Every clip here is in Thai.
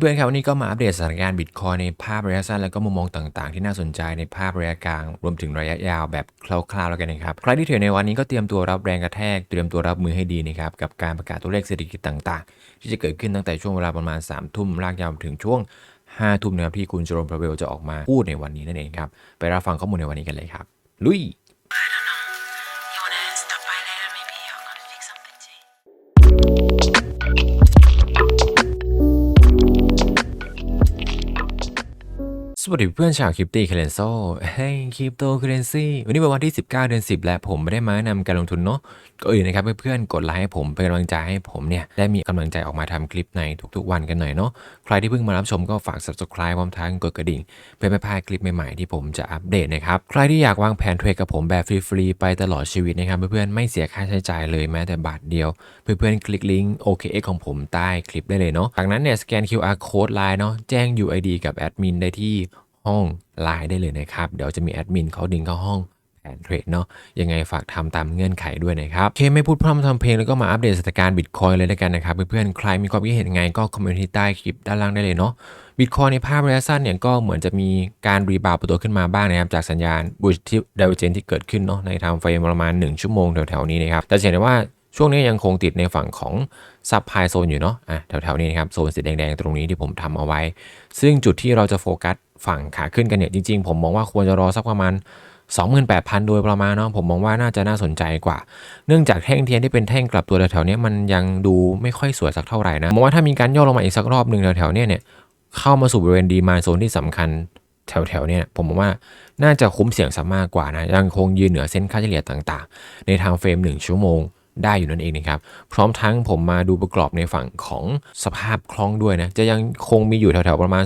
เพื่อนๆครับวันนี้ก็มาอัปเดตสถานการณ์บิตคอยในภาพระยะสั้นแล้วก็มุมมองต่างๆ ที่น่าสนใจในภาพระยะกลาง รวมถึงระยะยาวแบบคร่าวๆแล้วกันนะครับ ใครที่เทรดในวันนี้ก็เตรียมตัวรับแรงกระแทก เตรียมตัวรับมือให้ดีนะครับ กับการประกาศตัวเลขเศรษฐกิจต่างๆ ที่จะเกิดขึ้นตั้งแต่ช่วงเวลาประมาณ3ามทุ่มลากยาวถึงช่วง5้าทุ่มนะครับที่คุณจรมพระเวลจะออกมาพูดในวันนี้นั่นเองครับไปรับฟังข้อมูลในวันนี้กันเลยครับลุย สวัสดีเพื่อนชาวคริปตี้เคเลนโซเฮ้ยคริปโตเคเรนซีวันนี้เป็นวันที่ 19 เดือน 10 และผมไม่ได้มานะนำการลงทุนเนาะก็อื่นนะครับเพื่อนๆกดไลค์ให้ผมเป็นกำลังใจให้ผมเนี่ยได้มีกำลังใจออกมาทำคลิปในทุกๆ วันกันหน่อยเนาะใครที่เพิ่งมารับชมก็ฝาก subscribe พร้อมทั้งกดกระดิ่ง เพื่อไม่พลาดคลิปใหม่ๆที่ผมจะอัปเดตนะครับใครที่อยากวางแผนเทรดกับผมแบบฟรีๆไปตลอดชีวิตนะครับเพื่อนๆไม่เสียค่าใช้จ่ายเลยแม้แต่บาทเดียว เพื่อนๆคลิกลิงก์ OKX ของผมใต้คลิปได้เลยเนาะจากนั้นเนี่ยสแกน QR code ไลน์เนาะแจ้ง UID กับแอดมินได้ที่ ห้องไลน์ได้เลยนะครับ เดี๋ยวจะมีแอดมินเขาดึงเข้าห้องแผนเทรดเนาะยังไงฝากทำตามเงื่อนไขด้วยนะครับโอเคไม่พูดพร่ำทำเพลงแล้วก็มาอัปเดตสถานการณ์บิตคอยเลยแล้วกันนะครับ เพื่อนๆใครมีความคิดเห็นไงก็คอมเมนต์ที่ใต้คลิปด้านล่างได้เลยเนาะบิตคอยในภาพระยะสั้นเนี่ยก็เหมือนจะมีการรีบาวตัวขึ้นมาบ้างนะครับ จากสัญญาณบูชที่ดาวเจนที่เกิดขึ้นเนาะในทม์เฟรมประมาณ 1 ชั่วโมงแถวๆนี้นะครับแต่เห็นได้ว่า ช่วงนี้ยังคงติดในฝั่งของซับไฮโซนอยู่เนาะอะแถวๆนี้นะครับโซนสีแดงๆตรงนี้ที่ผมทำเอาไว้ ซึ่งจุดที่เราจะโฟกัสฝั่งขาขึ้นกันเนี่ยจริงๆ ผมมองว่าควรจะรอสักประมาณ 28,000 โดยประมาณเนาะผมมองว่าน่าจะน่าสนใจกว่า เนื่องจากแท่งเทียนที่เป็นแท่งกลับตัวแถวๆเนี้ยมันยังดูไม่ค่อยสวยสักเท่าไหร่นะมองว่าถ้ามีการย่อลงมาอีกสักรอบหนึ่งแถวๆเนี้ยเนี่ยเข้ามาสู่บริเวณดีมาโซนที่สำคัญแถวๆเนี่ยผมมองว่าน่าจะคุ้มเสี่ยงสักมากกว่านะยังคงยืนเหนือเส้นค่าเฉลี่ยต่าง ๆ ในทางเฟรม 1 ชั่วโมง ได้อยู่นั่นเองนะครับ พร้อมทั้งผมมาดูประกอบในฝั่งของสภาพคล่องด้วยนะ จะยังคงมีอยู่แถวๆประมาณ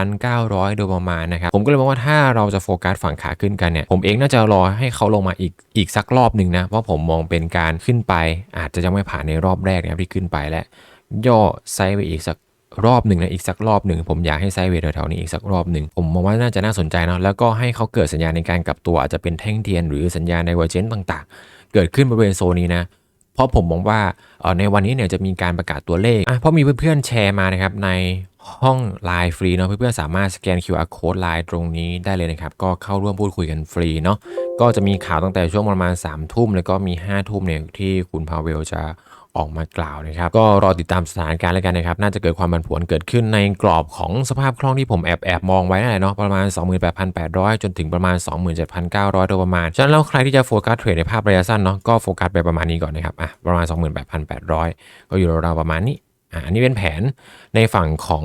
27,900 โดยประมาณนะครับ ผมก็เลยมองว่าถ้าเราจะโฟกัสฝั่งขาขึ้นกันเนี่ย ผมเองน่าจะรอให้เขาลงมาอีกอีกสักรอบหนึ่งนะ เพราะผมมองเป็นการขึ้นไป อาจจะยังไม่ผ่านในรอบแรกนะครับที่ขึ้นไปและ ย่อไซด์ไปอีกสักรอบหนึ่งนะอีกสักรอบหนึ่งผมอยากให้ไซด์เวทแถวๆนี้อีกสักรอบหนึ่งผมมองว่าน่าจะน่าสนใจเนาะแล้วก็ให้เขาเกิดสัญญาณในการกลับตัวอาจจะเป็นแท่งเทียนหรือสัญญาณไดเวอร์เจนต์ต่างๆ เกิดขึ้นบริเวณโซนนี้นะเพราะผมมองว่าในวันนี้เนี่ยจะมีการประกาศตัวเลขเพราะมีเพื่อนๆแชร์มานะครับในห้องไลน์ฟรีเนาะเพื่อนๆสามารถสแกน QR code ไลน์ตรงนี้ได้เลยนะครับ ก็เข้าร่วมพูดคุยกันฟรีเนาะก็จะมีข่าวตั้งแต่ช่วงประมาณ3ามทุ่มแล้วก็มี5้าทุ่มเนี่ยที่คุณพาเวลจะ ออกมากล่าวนะครับ ก็รอติดตามสถานการณ์แล้วกันนะครับ น่าจะเกิดความผันผวนเกิดขึ้นในกรอบของสภาพคล่องที่ผมแอบแอบมองไว้นั่นแหละเนาะประมาณ 28,800 จนถึงประมาณ 27,900 โดยประมาณ ฉะนั้นแล้วใครที่จะโฟกัสเทรดในภาพระยะสั้นเนาะก็โฟกัสไปประมาณนี้ก่อนนะครับอะประมาณ 28,800 ก็อยู่ราวๆประมาณนี้อะอันนี้เป็นแผนในฝั่งของ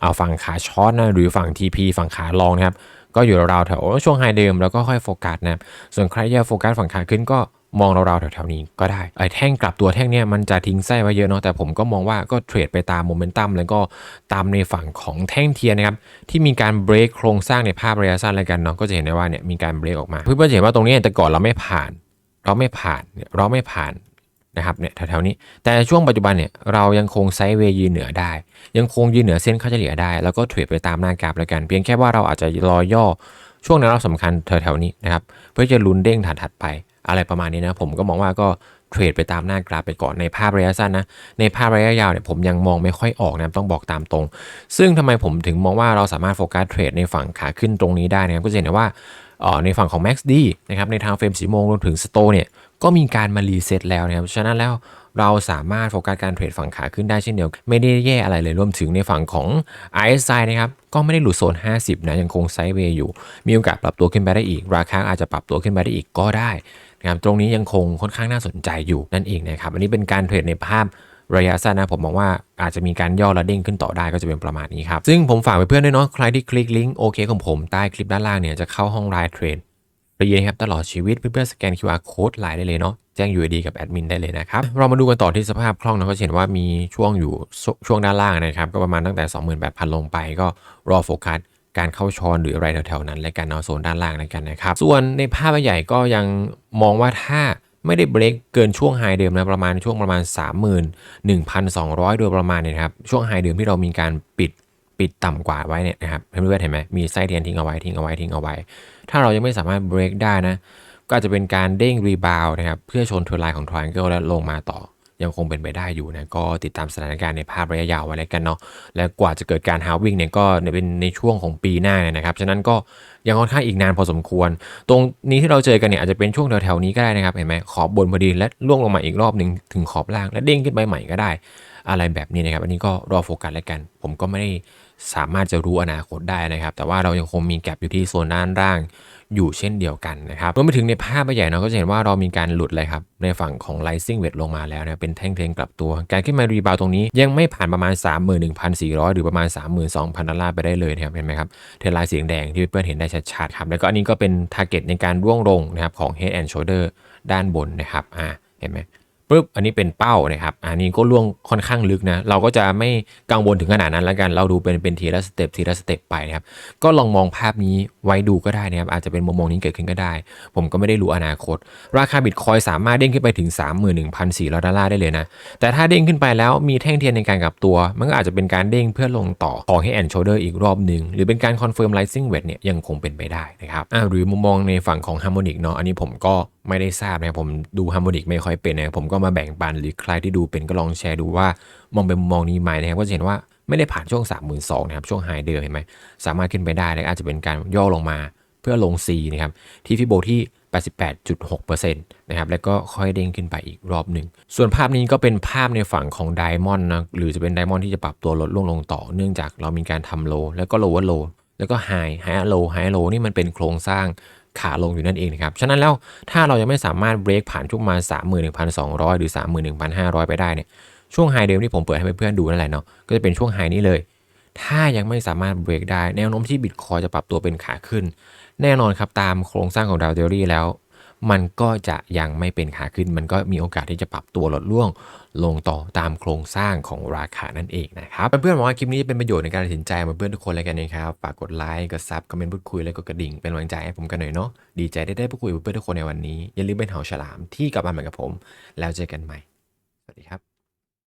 เอาฝั่งขาช็อตนะหรือฝั่ง TP ฝั่งขาลองนะครับก็อยู่ราวๆแถวช่วงไฮเดิมแล้วก็ค่อยโฟกัสนะส่วนใครที่จะโฟกัสฝั่งขาขึ้นก็ มองราวๆแถวๆนี้ก็ได้ไอ้แท่งกลับตัวแท่งเนี้ยมันจะทิ้งไส้ไว้เยอะเนาะแต่ผมก็มองว่าก็เทรดไปตามโมเมนตัมแล้วก็ตามในฝั่งของแท่งเทียนนะครับที่มีการเบรกโครงสร้างในภาพระยะสั้นอะไรกันเนาะก็จะเห็นได้ว่าเนี่ยมีการเบรกออกมาเพื่อนๆจะเห็นว่าตรงนี้แต่ก่อนเราไม่ผ่าน เราไม่ผ่านเนี่ยเราไม่ผ่านนะครับเนี่ยแถวๆนี้แต่ช่วงปัจจุบันเนี่ยเรายังคงไซด์เวย์ยืนเหนือได้ ยังคงยืนเหนือเส้นค่าเฉลี่ยได้ แล้วก็เทรดไปตามหน้ากราฟแล้วกัน เพียงแค่ว่าเราอาจจะรอย่อช่วงแนวรับสำคัญแถวๆนี้นะครับเพื่อจะลุ้นเด้งถัดๆไป อะไรประมาณนี้นะ ผมก็มองว่าก็เทรดไปตามหน้ากราฟไปก่อนในภาพระยะสั้นนะ ในภาพระยะยาวเนี่ยผมยังมองไม่ค่อยออกนะต้องบอกตามตรง ซึ่งทำไมผมถึงมองว่าเราสามารถโฟกัสเทรดในฝั่งขาขึ้นตรงนี้ได้นะครับก็จะเห็นว่าในฝั่งของ MaxD นะครับในทางเฟรมสีมงรวมถึงสโตเนี่ยก็มีการมารีเซ็ตแล้วนะครับฉะนั้นแล้ว เราสามารถโฟกัสการเทรดฝั่งขาขึ้นได้เช่นเดียวกันไม่ได้แย่อะไรเลยรวมถึงในฝั่งของ RSI นะครับก็ไม่ได้หลุดโซน 50 นะยังคงไซด์เวย์อยู่ มีโอกาสปรับตัวขึ้นไปได้อีก ราคาอาจจะปรับตัวขึ้นไปได้อีกก็ได้นะครับตรงนี้ยังคงค่อนข้างน่าสนใจอยู่นั่นเองนะครับอันนี้เป็นการเทรดในภาพระยะสั้นนะผมมองว่าอาจจะมีการย่อระเด้งขึ้นต่อได้ก็จะเป็นประมาณนี้ครับ ซึ่งผมฝากไปเพื่อนด้วยเนาะใครที่คลิกลิงก์โอเคของผมใต้คลิปด้านล่างเนี่ยจะเข้าห้องไลน์เทรดฟรีนะครับตลอดชีวิตเพื่อนๆสแกน QR code ไลน์ได้เลยเนาะ แจ้ง UID กับแอดมินได้เลยนะครับ เรามาดูกันต่อที่สภาพคล่องนะก็เห็นว่ามีช่วงอยู่ช่วงด้านล่างนะครับ ก็ประมาณตั้งแต่ 28,000 ลงไปก็รอโฟกัสการเข้าชอนหรืออะไรแถวๆนั้น และกันเนาโซนด้านล่างแล้วกันนะครับ ส่วนในภาพใหญ่ก็ยังมองว่าถ้าไม่ได้เบรกเกินช่วงไฮเดิมนะประมาณช่วงประมาณ 31,200 โดยประมาณเนี่ยนะครับช่วงไฮเดิมที่เรามีการปิดปิดต่ำกว่าไว้เนี่ยนะครับเพื่อนๆเห็นไหมมีไส้เทียนทิ้งเอาไว้ทิ้งเอาไว้ทิ้งเอาไว้ ถ้าเรายังไม่สามารถเบรกได้นะ ก็อาจจะเป็นการเด้งรีบาวนะครับเพื่อชนเทอร์ไลน์ของ Triangle แล้วลงมาต่อ ยังคงเป็นไปได้อยู่นะก็ติดตามสถานการณ์ในภาพระยะยาวไว้แล้วกันเนาะและกว่าจะเกิดการฮาวิ่งเนี่ยก็เป็นในช่วงของปีหน้าเนี่ยนะครับฉะนั้นก็ยังค่อนข้างอีกนานพอสมควร ตรงนี้ที่เราเจอกันเนี่ยอาจจะเป็นช่วงแถวๆนี้ก็ได้นะครับเห็นไหมขอบบนพอดีและล่วงลงมาอีกรอบหนึ่งถึงขอบล่างและเด้งขึ้นไปใหม่ก็ได้ อะไรแบบนี้นะครับ อันนี้ก็รอโฟกัสแล้วกัน ผมก็ไม่ได้สามารถจะรู้อนาคตได้นะครับ แต่ว่าเรายังคงมีแกลบอยู่ที่โซนด้านล่างอยู่เช่นเดียวกันนะครับรวมไปถึงในภาพใหญ่เนาะก็จะเห็นว่าเรามีการหลุดเลยครับ ในฝั่งของ rising wedge ลงมาแล้วนะเป็นแท่งเทรนกลับตัว การขึ้นมารีบาวตรงนี้ยังไม่ผ่านประมาณ 31,400 หรือประมาณ 32,000 ดอลลาร์ไปได้เลยนะครับเห็นไหมครับเทรนไลน์สีแดงที่เพื่อนๆเห็นได้ชัดๆครับแล้วก็อันนี้ก็เป็น target ในการร่วงลงนะครับของ head and shoulder ด้านบนนะครับอ่าเห็นไหม ปุ๊บอันนี้เป็นเป้านะครับอันนี้ก็ล่วงค่อนข้างลึกนะเราก็จะไม่กังวลถึงขนาดนั้นแล้วกัน เราดูเป็นเป็นทีละสเต็ปทีละสเต็ปไปนะครับก็ลองมองภาพนี้ไว้ดูก็ได้นะครับอาจจะเป็นมุมมองนี้เกิดขึ้นก็ได้ ผมก็ไม่ได้รู้อนาคต ราคาบิตคอยสามารถเด้งขึ้นไปถึง 31,400ดอลลาร์ได้เลยนะแต่ถ้าเด้งขึ้นไปแล้วมีแท่งเทียนในการกลับตัว มันก็อาจจะเป็นการเด้งเพื่อลงต่อของให้แอนโชเดอร์อีกรอบหนึ่งหรือเป็นการคอนเฟิร์มไลซิ่งเวทเนี่ยยังคงเป็นไปได้นะครับอ่าหรือมุมมองในฝั่งของฮาร์โมนิกเนาะอันนี้ผมก็ ไม่ได้ทราบนะครับผมดูฮาร์โมนิกไม่ค่อยเป็นนะครับผมก็มาแบ่งปันหรือใครที่ดูเป็นก็ลองแชร์ดูว่ามองเป็นมุมมองนี้ไหมนะครับก็จะเห็นว่าไม่ได้ผ่านช่วง 3 2 0 0 0นะครับช่วงไฮเดิมเห็นไหมสามารถขึ้นไปได้แล้วอาจจะเป็นการย่อลงมาเพื่อลง C นะครับที่ฟิโบที่ 88.6%นะครับแล้วก็ค่อยเด้งขึ้นไปอีกรอบหนึ่ง ส่วนภาพนี้ก็เป็นภาพในฝั่งของไดมอนด์นะหรือจะเป็นไดมอนด์ที่จะปรับตัวลดลงลงต่อ เนื่องจากเรามีการทำโล แล้วก็โลว่าโลแล้วก็ไฮไฮโลไฮโลนี่มันเป็นโครงสร้าง ขาลงอยู่นั่นเองนะครับ ฉะนั้นแล้วถ้าเรายังไม่สามารถเบรกผ่านช่วงประมาณ 31,200 หรือ 31,500 ไปได้เนี่ย ช่วงไฮเดิมที่ผมเปิดให้เพื่อนๆดูนั่นแหละเนาะ ก็จะเป็นช่วงไฮนี้เลย ถ้ายังไม่สามารถเบรกได้ แนวโน้มที่บิตคอยจะปรับตัวเป็นขาขึ้น แน่นอนครับตามโครงสร้างของดาวเทอรี่แล้ว มันก็จะยังไม่เป็นขาขึ้น มันก็มีโอกาสที่จะปรับตัวลดล่วงลงต่อตามโครงสร้างของราคานั่นเองนะครับเพื่อนๆหวังว่าคลิปนี้จะเป็นประโยชน์ในการตัดสินใจเพื่อนๆทุกคนเลยกันนะครับฝากกดไลค์กดซับคอมเมนต์พูดคุยแล้วก็กระดิ่งเป็นกำลังใจให้ผมกันหน่อยเนาะดีใจได้ได้พูดคุยกับเพื่อนๆทุกคนในวันนี้อย่าลืมเป็นเหาฉลามที่กลับมาเหมือนกับผม แล้วเจอกันใหม่สวัสดีครับ